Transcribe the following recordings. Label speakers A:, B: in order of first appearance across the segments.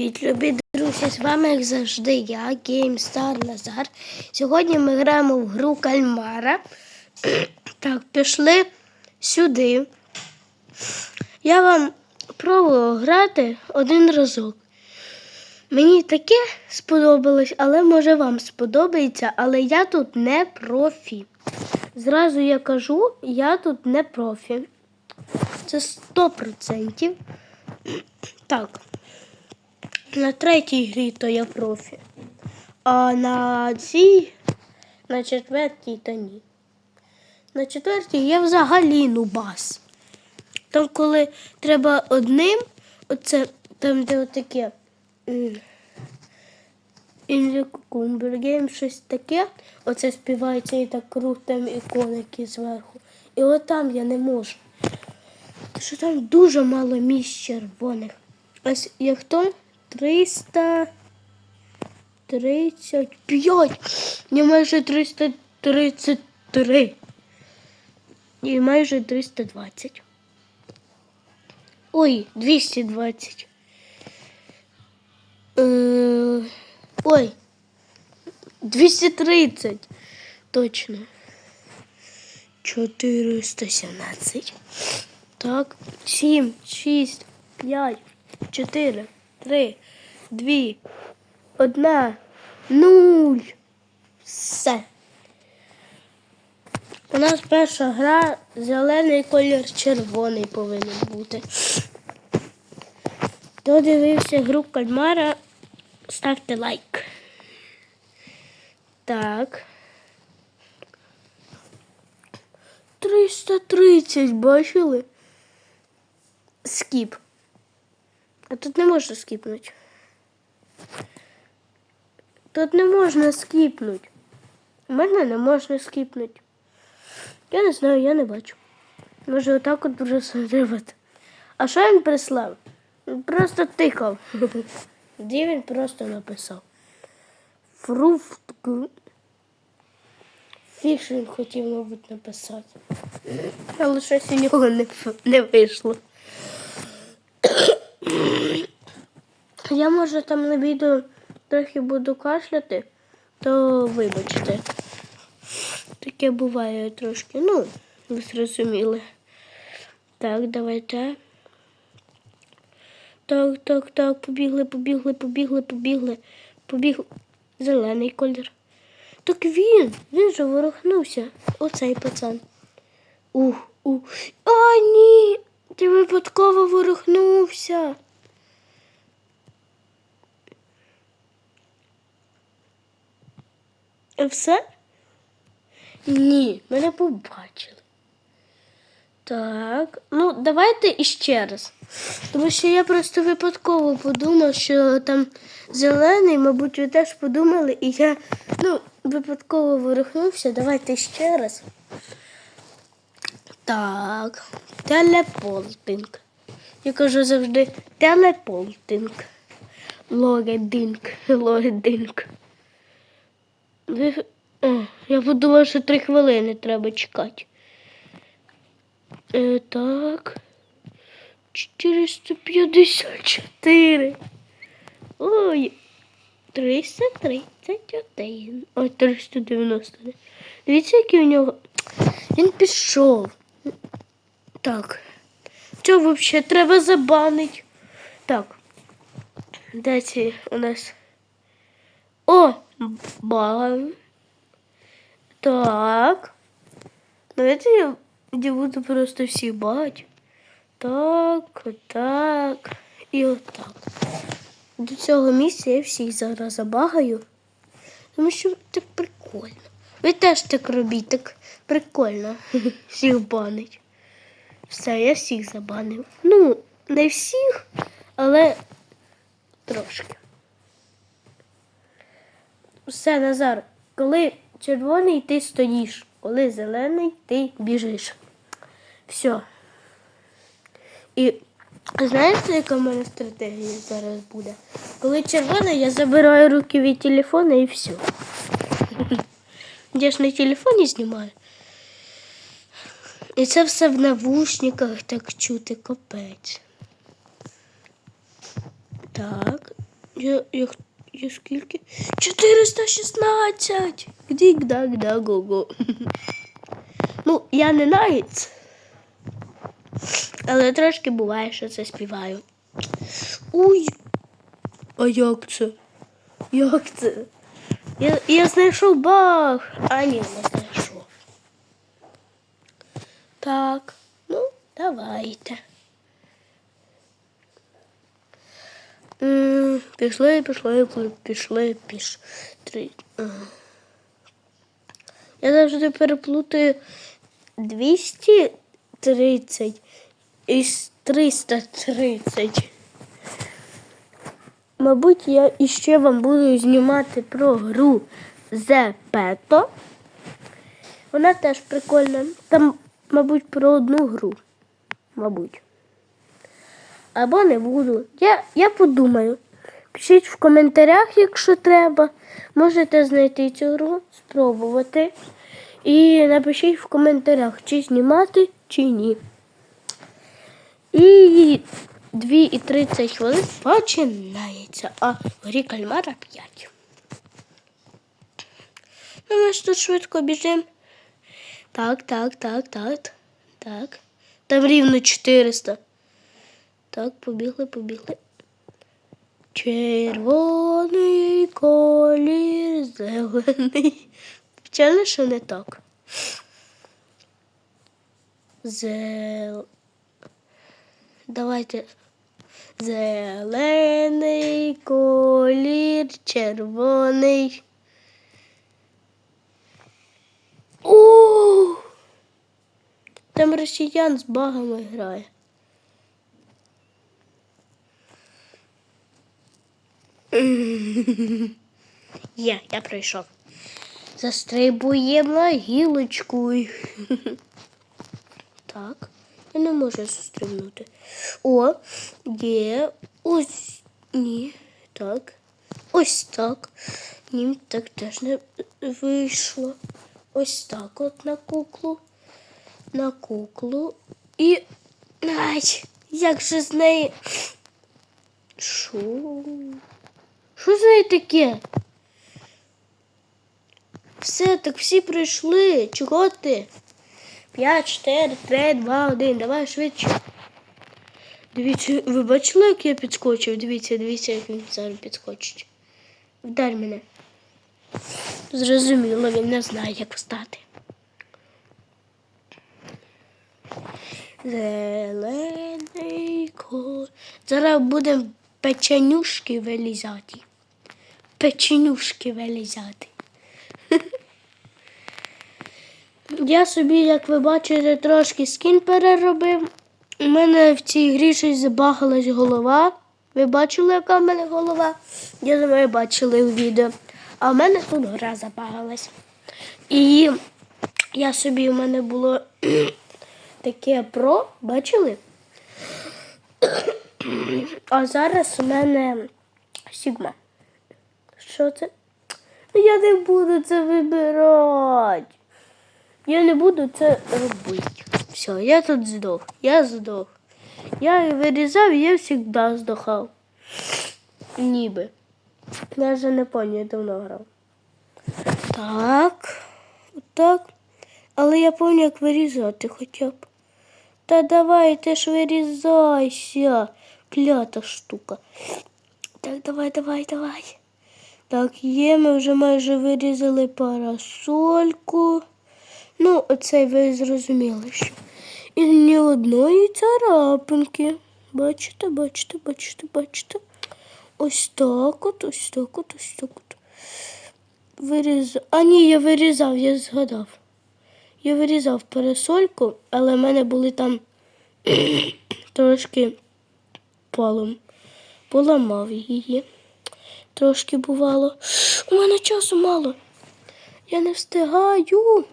A: Привіт, любі друзі! З вами, як завжди, я, GameStar Назар. Сьогодні ми граємо в гру Кальмара. Так, пішли сюди. Я вам пробував грати один разок. Мені таке сподобалось, але може вам сподобається, але я тут не профі. Зразу я кажу, я тут не профі. Це 100%. Так. На третій грі то я профі. А на цій, на четвертій то ні. На четвертій я взагалі нубас. Там, коли треба одним, оце там, де отаке Гейм, щось таке, оце співається і так крутим іконики зверху. І от там я не можу. Тому що там дуже мало місць червоних. Ось як то 335. Ні, майже 333. І майже 320. Ой, 220. Е, ой, 230. Точно. 417. Так, 7, 6, 5, 4, 3, 2, 1, 0. Все. У нас перша гра зелений колір червоний повинен бути. Хто дивився гру кальмара, ставте лайк. Так. 330, бачили? Скіп. А тут не можна скіпнути. Тут не можна скіпнути. У мене не можна скіпнути. Я не знаю, я не бачу. Може отак от дуже зривати. А що він прислав? Просто тикав. Де він просто написав? Фруфт. Фішинг хотів, мабуть, написати. Але щось у нього не, не вийшло. Я, може, там на відео трохи буду кашляти, то вибачте. Таке буває трошки. Ну, ви зрозуміли. Так, давайте. Так, так, так, побігли, побігли, побігли, побігли, побігли. Зелений колір. Так він, він же ворухнувся. Оцей пацан. Ух, ух. А, ні! Ти випадково ворухнувся. Все? Ні, мене побачили. Так, ну давайте іще раз. Тому що я просто випадково подумав, що там зелений, мабуть, ви теж подумали, і я ну, випадково вирухнувся. Давайте ще раз. Так, телепортинг. Я кажу завжди телепортинг. Логединг, логединг. Ви... О, я подумав, що три хвилини треба чекати. Е, так. 454. Ой. 331. Ой, 390. Дивіться, який у нього. Він пішов. Так. Що взагалі треба забанити? Так. Де ці у нас? О! Бага. Так. Давайте я я буду просто всі багать. Так, так і отак. До цього місця я всіх зараз забагаю. Тому що так прикольно. Ви теж так робіть, так прикольно. Всіх банить. Все, я всіх забанив. Ну, не всіх, але трошки. Все, Назар, коли червоний ти стоїш, коли зелений ти біжиш. Все. І знаєте, яка в мене стратегія зараз буде? Коли червоний, я забираю руки від телефона і все. Я ж на телефоні знімаю. І це все в навушниках так чути капець. Так. Я, я, я скільки? 416! Гдік дак да го го Ну, я не навіть. Але трошки буває, що це співаю. Уй! А як це? Як це? Я, я знайшов баг. А ні, не знайшов. Так, ну, давайте. Пішли, пішли, пішли, пішли. Я завжди переплутаю 230 із 330. Мабуть, я іще вам буду знімати про гру The Peto. Вона теж прикольна. Там, мабуть, про одну гру. Мабуть. Або не буду. Я, я подумаю. Пишіть в коментарях, якщо треба. Можете знайти цю гру, спробувати. І напишіть в коментарях, чи знімати, чи ні. І 2 і 30 хвилин починається, а в грі кальмара 5. Ну, ми ж тут швидко біжимо. Так, так, так, так, так. Там рівно 400. Так, побігли, побігли. Червоний колір, зелений. Вчили, що не так. Зел... Давайте. Зелений колір, червоний. О! Там росіян з багами грає. Є, я пройшов. Застрибуємо гілочкою. Так, я не можу застрибнути. О, є. Ось ні. Так. Ось так. Ні, так теж не вийшло. Ось так от на куклу. На куклу. І. Ай, як же з неї. Що? Що з нею таке? Все, так всі прийшли. Чого ти? 5, 4, 3, 2, 1. Давай швидше. Дивіться, ви бачили, як я підскочив? Дивіться, дивіться, як він зараз підскочить. Вдарь мене. Зрозуміло, він не знає, як встати. Зелений кор. Зараз будемо печенюшки вилізати. Печенюшки вилізати. Я собі, як ви бачите, трошки скін переробив. У мене в цій грі щось забагалась голова. Ви бачили, яка в мене голова? Я думаю, бачили у відео. А в мене тут гра забагалась. І я собі у мене було таке про, бачили? А зараз у мене Сігма. Що це? Я не буду це вибирати. Я не буду це робити. Все, я тут здох. Я здох. Я вирізав, я завжди здохав. Ніби. Я вже не пам'ятаю, давно грав. Так. Отак. Але я пам'ятаю, як вирізати хоча б. Та давай ти ж вирізайся. Клята штука. Так, давай, давай, давай. Так, є, ми вже майже вирізали парасольку. Ну, оце ви зрозуміли, що. І ні одної царапинки. Бачите, бачите, бачите, бачите. Ось так от, ось так от, ось так от. Вирізав. А ні, я вирізав, я згадав. Я вирізав парасольку, але в мене були там трошки полом. Поламав її. Трошки бувало. У мене часу мало. Я не встигаю.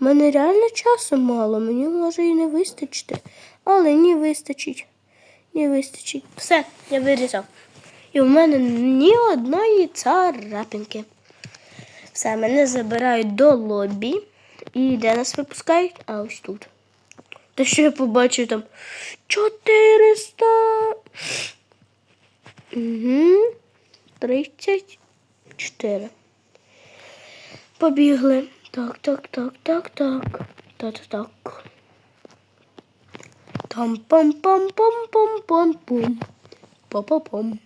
A: У мене реально часу мало, мені може і не вистачити. Але ні вистачить. Не вистачить. Все, я вирізав. І у мене ні одної царапинки. Все, мене забирають до лобі. І де нас випускають? А ось тут. Та що я побачив там 400. Угу. 34. Побігли. Так, так, так, так, так. Так, так. Там пам пам пам пам пам пум Па-па-пам.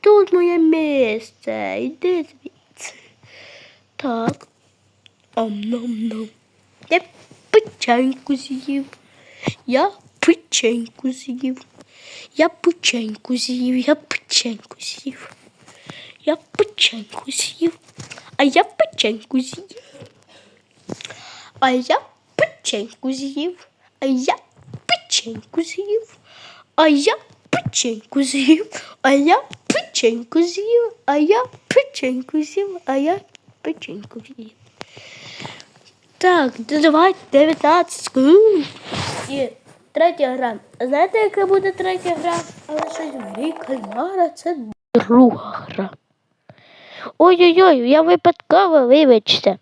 A: Тут моє місце. Іди звідси. Так. Ом-ном-ном. Я печеньку з'їв. Я печеньку з'їв. Я печеньку з'їв. Я печеньку з'їв. Я печеньку з'їв. А я печеньку з'їв. А я печеньку з'їв. А я печеньку з'їв. А я печеньку з'їв. А я печеньку з'їв. А я печеньку з'їв. А я печеньку з'їв. Так, додавай 19 секунд. Третя гра. Знаєте, яка буде третя гра? Але щось грі кальмара це друга гра. Ой-ой-ой, я випадково, вибачте.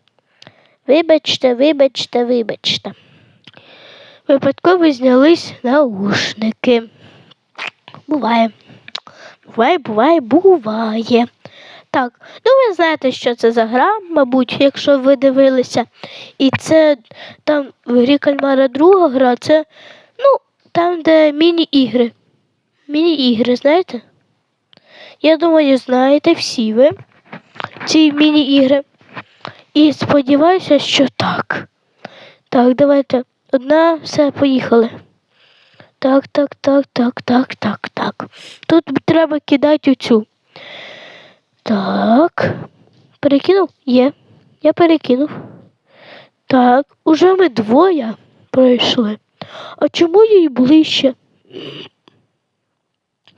A: Вибачте, вибачте, вибачте. Випадково знялись наушники. Буває. Буває, буває, буває. Так, ну ви знаєте, що це за гра, мабуть, якщо ви дивилися. І це там в грі кальмара друга гра, це там, де міні-ігри. Міні-ігри, знаєте? Я думаю, знаєте всі ви ці міні-ігри. І сподіваюся, що так. Так, давайте. Одна, все, поїхали. Так, так, так, так, так, так, так. Тут треба кидати оцю. Так. Перекинув? Є. Я перекинув. Так, уже ми двоє пройшли. А чому їй ближче?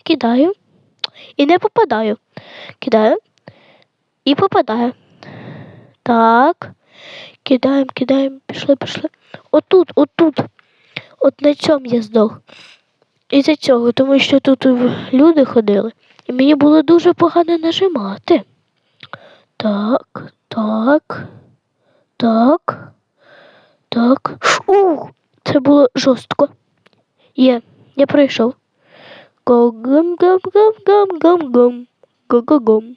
A: Кидаю. І не попадаю. Кидаю. І попадаю. Так. Кидаємо, кидаємо, пішли, пішли. Отут, отут. От на цьому я здох. Із-за цього, тому що тут люди ходили, і мені було дуже погано нажимати. Так, так, так, так. Ух, це було жорстко. Є, я пройшов. Го-гам-гам-гам-гам-гам. Го-го-гам.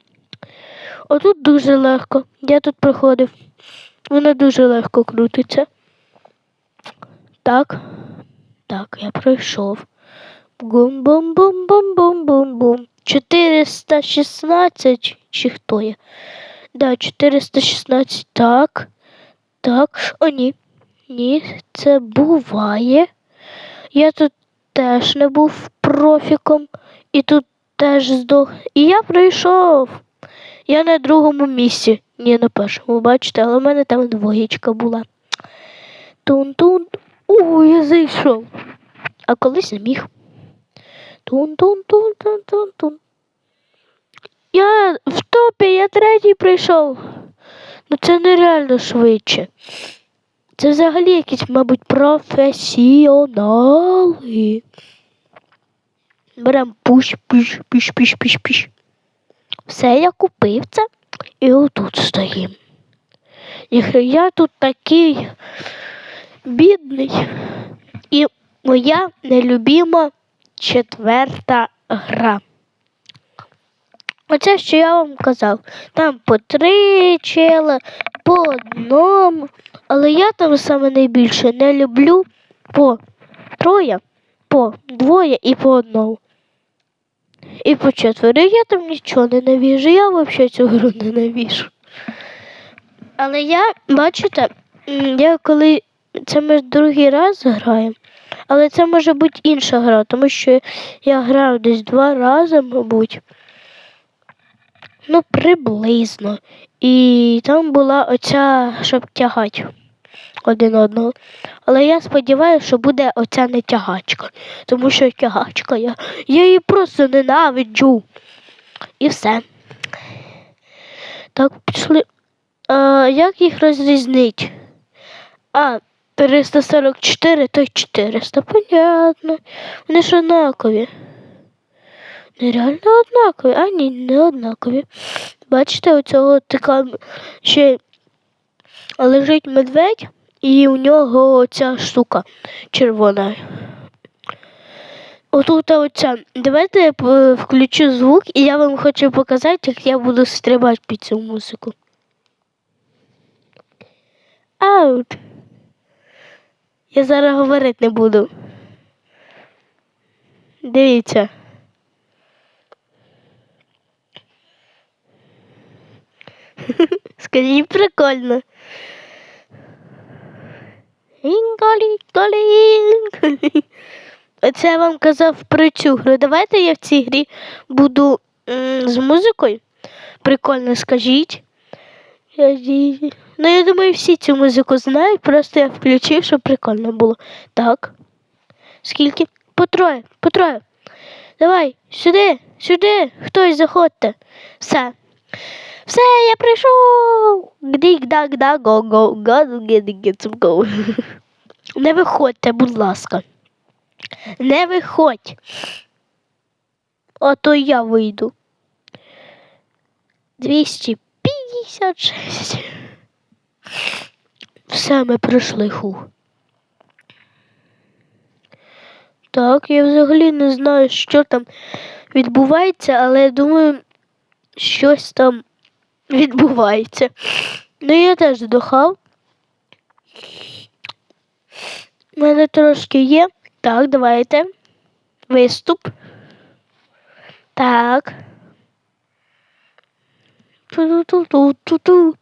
A: Отут дуже легко. Я тут проходив. Воно дуже легко крутиться. Так. Так, я пройшов. Бум-бум-бум-бум-бум-бум-бум. 416 чи хто я? Да, 416. Так. Так. О, ні. Ні, це буває. Я тут теж не був профіком. І тут теж здох. І я пройшов. Я на другому місці. Ні, на першому, бачите, але в мене там двоєчка була. Тун-тун. О, я зайшов. А колись не міг. Тун-тун-тун-тун-тун-тун. Я в топі, я третій прийшов. Ну це нереально швидше. Це взагалі якісь, мабуть, професіонали. Берем пуш, піш, піш, піш, піш, піш. Все, я купив це і отут стоїм. Я тут такий бідний. І моя нелюбима четверта гра. Оце, що я вам казав. Там по три чела, по одному. Але я там саме найбільше не люблю по троє, по двоє і по одному. І по четверо. Я там нічого не навіжу, я взагалі цю гру не навіжу. Але я, бачите, я коли це ми другий раз граємо, але це може бути інша гра, тому що я грав десь два рази, мабуть. Ну, приблизно. І там була оця, щоб тягати один одного. Але я сподіваюся, що буде оця не тягачка. Тому що тягачка я, я її просто ненавиджу. І все. Так, пішли. А, як їх розрізнити? А, 344 то 400, понятно. Вони ж однакові. Нереально однакові. А ні, не однакові. Бачите, у цього така ще лежить медведь, і у нього ця штука червона. Отут оця. Давайте я включу звук, і я вам хочу показати, як я буду стрибати під цю музику. Аут. Я зараз говорити не буду. Дивіться. Скажіть прикольно. Інколі-колі. Оце я вам казав про цю гру. Давайте я в цій грі буду з музикою. Прикольно скажіть. Ну, я думаю, всі цю музику знають, просто я включив, щоб прикольно було. Так. Скільки? По троє, по троє. Давай, сюди, сюди, хтось заходьте. Все. Все, я прийшов. Гдік, дак, да, го, го, го, геді, го. Не виходьте, будь ласка. Не виходь. А то я вийду. 256. Все, ми пройшли хух. Так, я взагалі не знаю, що там відбувається, але я думаю, щось там відбувається. Ну, я теж здохав. У мене трошки є. Так, давайте. Виступ. Так. Ту-ту-ту-ту-ту-ту.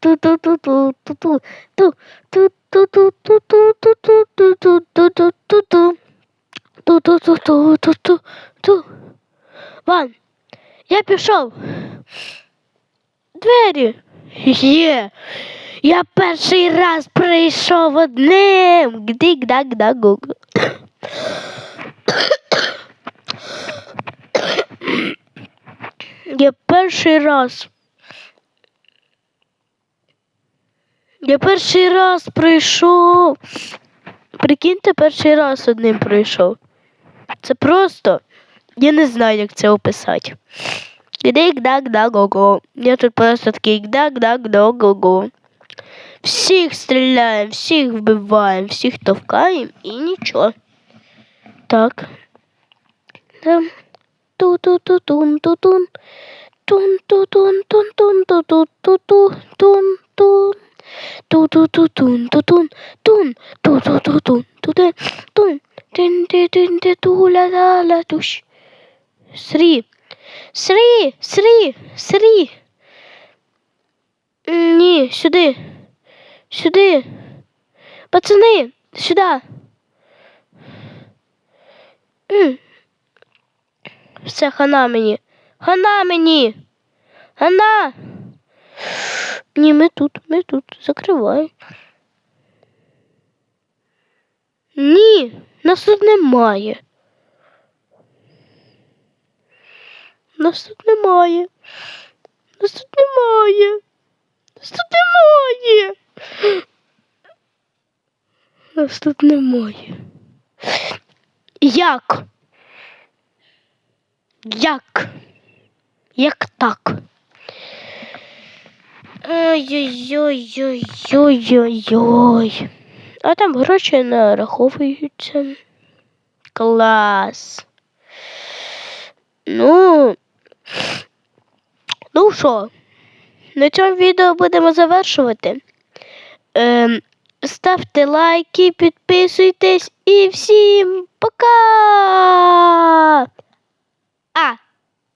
A: Ту-ту-ту-ту-ту-ту. Ту-ту-ту-ту-ту-ту-ту-ту-ту-ту-ту. Ту-ту-ту-ту-ту-ту-ту. Ван, я пішов. Двері. Є. Я перший раз прийшов одним. Гдик дак да гуг. Я перший раз. Я перший раз прийшов. Прикиньте, перший раз одним прийшов. Це просто. Я не знаю, як це описати. Гдак-дак-го-го. Я тут просто такий гдак-дак-го-го. Всіх стріляємо, всіх вбиваємо, всіх товкаємо і нічого. Так. Там. Ту-ту-ту-тун-ту-тун. Тун-ту-тун-тун-тун-ту-ту-ту-тун. тун ту ту ту тун ту тун тун ту ту ту тун ту тун тун тин тин тин ту ла ла ла туш. Сріб срі, срі. М, Ні, сюди. Сюди. Пацани, сюди. Все, хана мені. Хана мені. Хана. Ні, ми тут, ми тут. Закривай. Ні, нас тут немає. Нас тут немає. Нас тут немає. Нас тут немає. Нас тут немає. Як? Як? Як так? Ой-ой-ой-ой-ой-ой. А там гроші нараховуються. Клас. Ну, ну що, на цьому відео будемо завершувати. Ем, ставте лайки, підписуйтесь і всім пока! А!